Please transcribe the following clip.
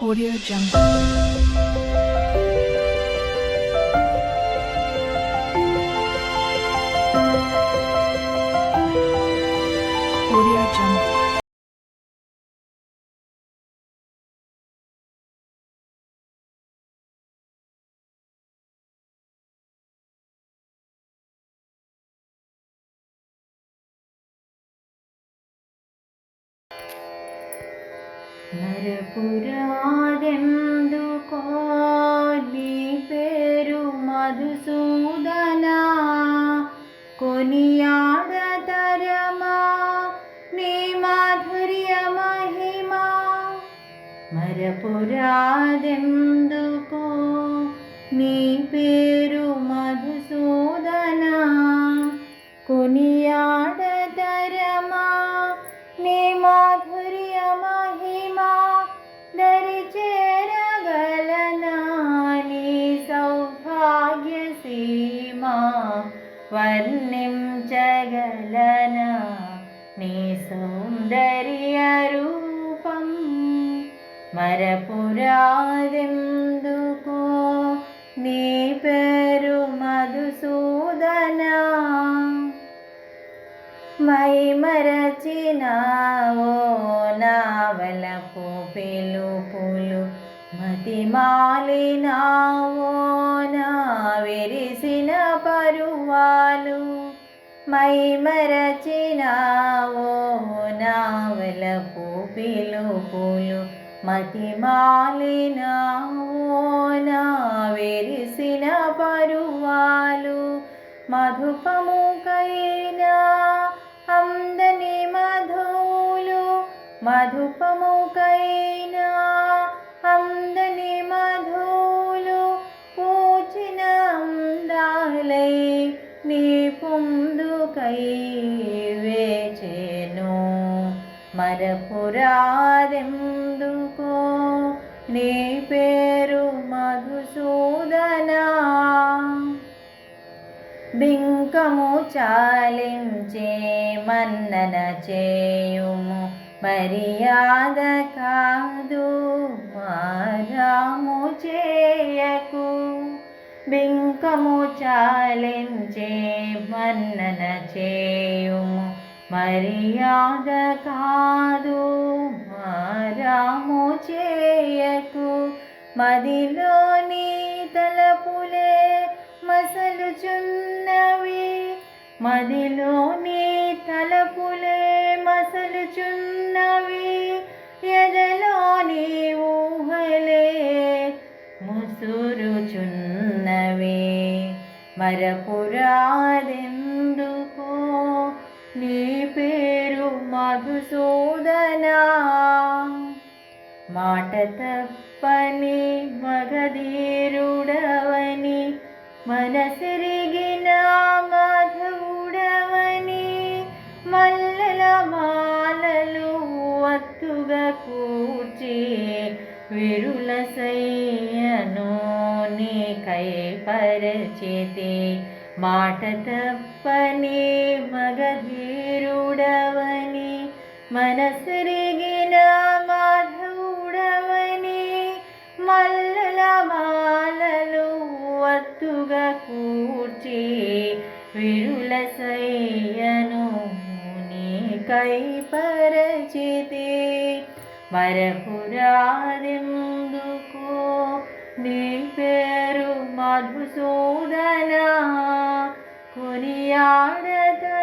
Audio Jungle. you నరపురాదెందుకో నీ పేరు మధుసూదనా కొనియాడతరమా నీ మాధుర్య మహిమా మరపురాదెందుకో నీ పేరు మధుసూ ఆత్మా వర్ణించగలనా? నీ సౌందర్య రూపం మరపురాదెందుకో? నీ పేరు మధుసూదనా? మై మరచినావో? నావలపు పిలుపులు మతిమాలినావో నా విరిసిన పరువాలు మై మరచినావో నావలపు పిలుపులు. మతిమాలినావో నా విరిసిన పరువాలు మధుపముకైనా అందని మధువులు మధుప పొందుకై వేచెను మరపురాదెందుకో నీ పేరు మధుసూదనా. బింకము చాలించే మన్నన చేయుము మర్యాద కాదు. మారాము చేయకు. బింకము చాలించే మన్నన చేయుము. మర్యాద కాదు మారాము చేయకు. మదిలోని తలపులే మసలుచున్నవి. మదిలోని తలపులే మరపురాదెందుకో నీ పేరు మధుసూదన మాట తప్పని మగధీరుడవని మనసిరిగిన మాధవుడవని మల్లల మాలలు వత్తుగా కూర్చి విరుల సయ్యను పరిచితి మాట తప్పని మగధీరుడవని మనసిరిగిన మాధవుడవని మల్లల మాలలు వత్తుగా కూర్చి విరుల సయ్యను నీకై పరచితే మరపురాదెందుకో నీ పేరు మధుసూదనా కొనియాడతరమా నీ